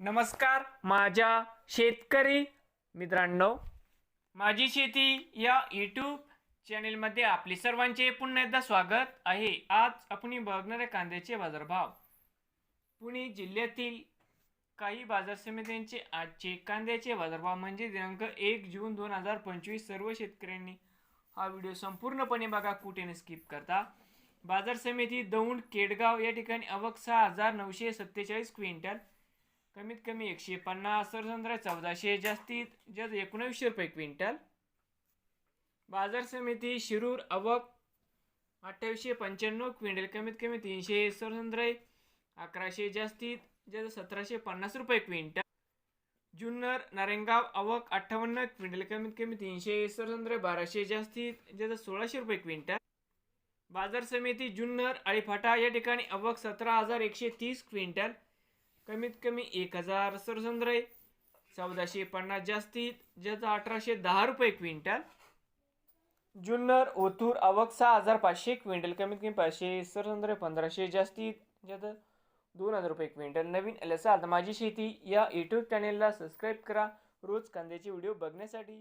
नमस्कार माझ्या शेतकरी मित्रांनो माझी शेती या यूट्यूब चॅनेलमध्ये आपले सर्वांचे पुन्हा एकदा स्वागत आहे. आज आपण बघणाऱ्या कांद्याचे बाजारभाव. पुणे जिल्ह्यातील काही बाजार समित्यांचे आजचे कांद्याचे बाजारभाव म्हणजे दिनांक एक जून दोन हजार पंचवीस सर्व शेतकऱ्यांनी हा व्हिडिओ संपूर्णपणे बघा कुठे स्किप करता. बाजार समिती दौंड केडगाव या ठिकाणी अवक सहा हजार नऊशे सत्तेचाळीस क्विंटल कमीत कमी एकशे पन्नास सरसंद्रा चौदाशे जास्तीत जास्त एकोणवीसशे रुपये क्विंटल. बाजार समिती शिरूर अवक अठ्ठावीसशे पंच्याण्णव क्विंटल कमीत कमी तीनशे सरसंद्रे अकराशे जास्तीत जास्त सतराशे पन्नास रुपये क्विंटल. जुन्नर नारेंगाव अवक अठ्ठावन्न क्विंटल कमीत कमी तीनशे सरसंद्रे बाराशे जास्तीत जास्त सोळाशे रुपये क्विंटल. बाजार समिती जुन्नर आळीफाटा या ठिकाणी अवक सतरा हजार एकशे तीस क्विंटल. कमीत कमी एक हजार सरसंद्रय चौदाशे पन्नास जास्तीत ज्याचा अठराशे दहा रुपये क्विंटल. जुन्नर ओतूर आवक सहा हजार पाचशे क्विंटल. कमीत कमी पाचशे सरसंद्रे पंधराशे जास्तीत जास्त दोन हजार रुपये क्विंटल. नवीन एल माझी शेती या यूट्यूब चॅनेलला सबस्क्राईब करा. रोज कांद्याचे व्हिडिओ बघण्यासाठी.